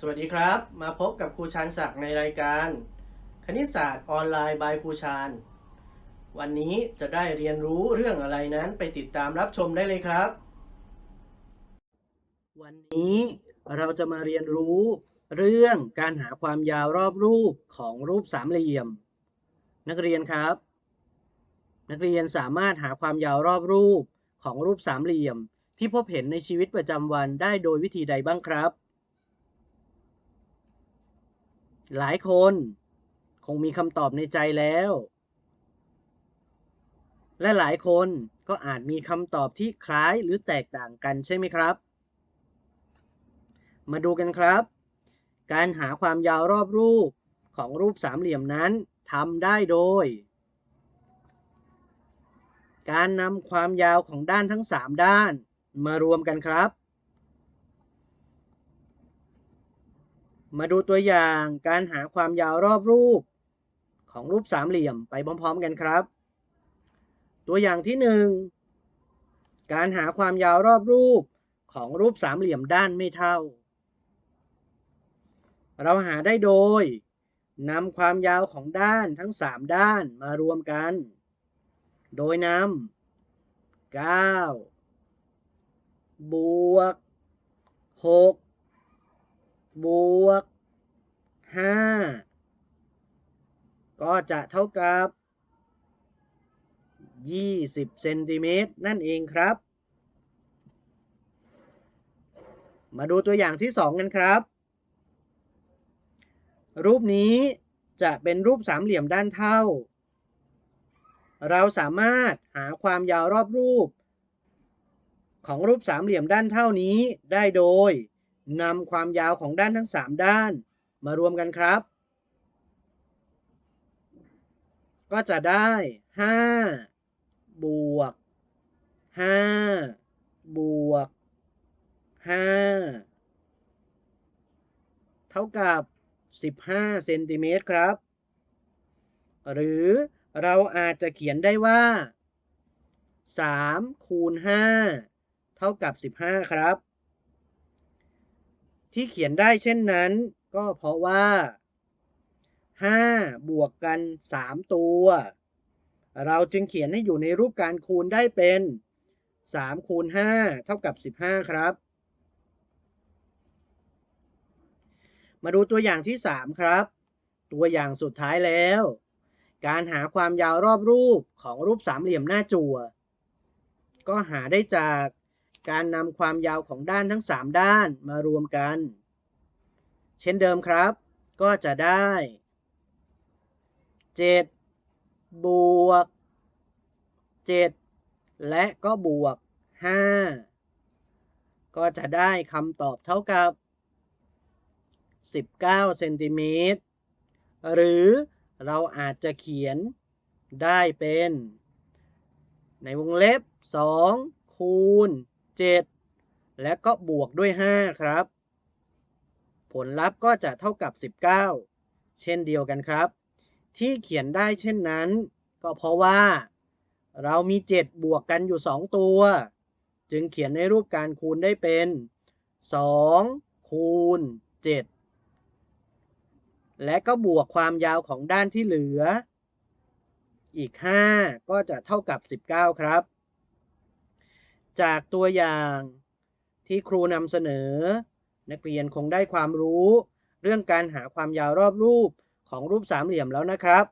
สวัสดีครับ มาพบกับครูชานศักดิ์ในรายการ คณิตศาสตร์ออนไลน์บายครูชานวันนี้จะได้เรียนรู้เรื่องอะไรนั้นไปติดตามรับชมได้เลยครับ วันนี้เราจะมาเรียนรู้เรื่องการหาความยาวรอบรูปของรูปสามเหลี่ยม นักเรียนครับ นักเรียนสามารถหาความยาวรอบรูปของรูปสามเหลี่ยม ที่พบเห็นในชีวิตประจำวันได้โดยวิธีใดบ้างครับ หลายคน คงมีคำตอบในใจแล้ว และหลายคนก็อาจมีคำตอบที่คล้ายหรือแตกต่างกันใช่ไหมครับ มาดูกันครับ การหาความยาวรอบรูปของรูปสามเหลี่ยมนั้นทำได้โดย การนำความยาวของด้านทั้ง 3 ด้านมารวมกันครับ มาดูตัวอย่างการหาความยาวรอบรูป ของรูปสามเหลี่ยมไปพร้อม ๆ กันครับ ตัวอย่างที่ 1 การหาความยาวรอบรูปของรูปสามเหลี่ยมด้านไม่เท่า เราหาได้โดยนำความยาวของด้านทั้ง 3 ด้านมารวมกัน โดยนำ9บวก6 บวก5ก็จะเท่ากับ 20 เซนติเมตรนั่นเองครับ มาดูตัวอย่างที่ 2 กันครับ รูปนี้จะเป็นรูปสามเหลี่ยมด้านเท่า เราสามารถหาความยาวรอบรูป ของรูปสามเหลี่ยมด้านเท่านี้ได้โดย นำความยาวของด้านทั้ง 3 ด้าน มารวมกันครับ ก็จะได้ 5 บวก 5 บวก 5 เท่ากับ 15เซนติเมตรครับ หรือเราอาจจะเขียนได้ว่า3คูณ5เท่ากับ 15 ครับ ที่เขียนได้เช่นนั้น ก็เพราะว่า 5 บวกกัน 3 ตัว เราจึงเขียนให้อยู่ในรูปการคูณได้เป็น 3 คูณ 5 เท่ากับ 15 ครับ มาดูตัวอย่างที่ 3 ครับ ตัวอย่างสุดท้ายแล้ว การหาความยาวรอบรูปของรูปสามเหลี่ยมหน้าจั่ว ก็หาได้จาก การนำความยาวของด้านทั้ง 3 ด้านมารวมกัน เช่นเดิมครับ ก็จะได้ 7 บวก 7 และก็บวก 5 ก็จะได้คำตอบเท่ากับ 19 เซนติเมตร หรือเราอาจจะเขียนได้เป็น ในวงเล็บ 2 คูณ 7 และก็บวกด้วย 5 ครับ ผลลัพธ์ก็จะเท่ากับ 19 เช่นเดียวกันครับ ที่เขียนได้เช่นนั้น ก็เพราะว่า เรามี 7 บวกกันอยู่ 2 ตัว จึงเขียนในรูปการคูณได้เป็น 2 คูณ 7 และก็บวกความยาวของด้านที่เหลือ อีก 5 ก็จะเท่ากับ 19 ครับ จากตัวอย่างที่ครูนำเสนอ นักเรียนคงได้ความรู้ เรื่องการหาความยาวรอบรูปของรูปสามเหลี่ยมแล้วนะครับ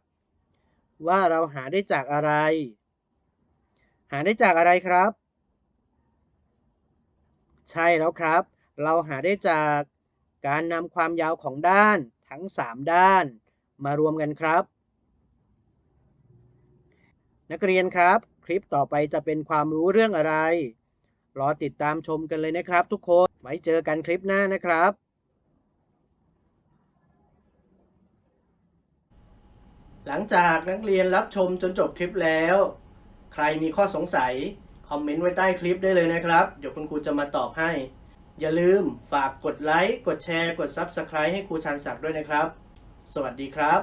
ว่าเราหาได้จากอะไร หาได้จากอะไรครับ ใช่แล้วครับ เราหาได้จากการนำความยาวของด้านทั้ง 3 ด้านมารวมกันครับ นักเรียนครับ คลิปต่อไปจะเป็นความรู้เรื่องอะไร รอติดตามชมกันเลยนะครับทุกคน ไว้เจอกันคลิปหน้านะครับ หลังจากนักเรียนรับชมจนจบคลิปแล้ว ใครมีข้อสงสัย คอมเมนต์ไว้ใต้คลิปได้เลยนะครับ เดี๋ยวคุณครูจะมาตอบให้ อย่าลืมฝากกดไลค์ กดแชร์ กด Subscribe ให้ครูชานศักดิ์ด้วยนะครับ สวัสดีครับ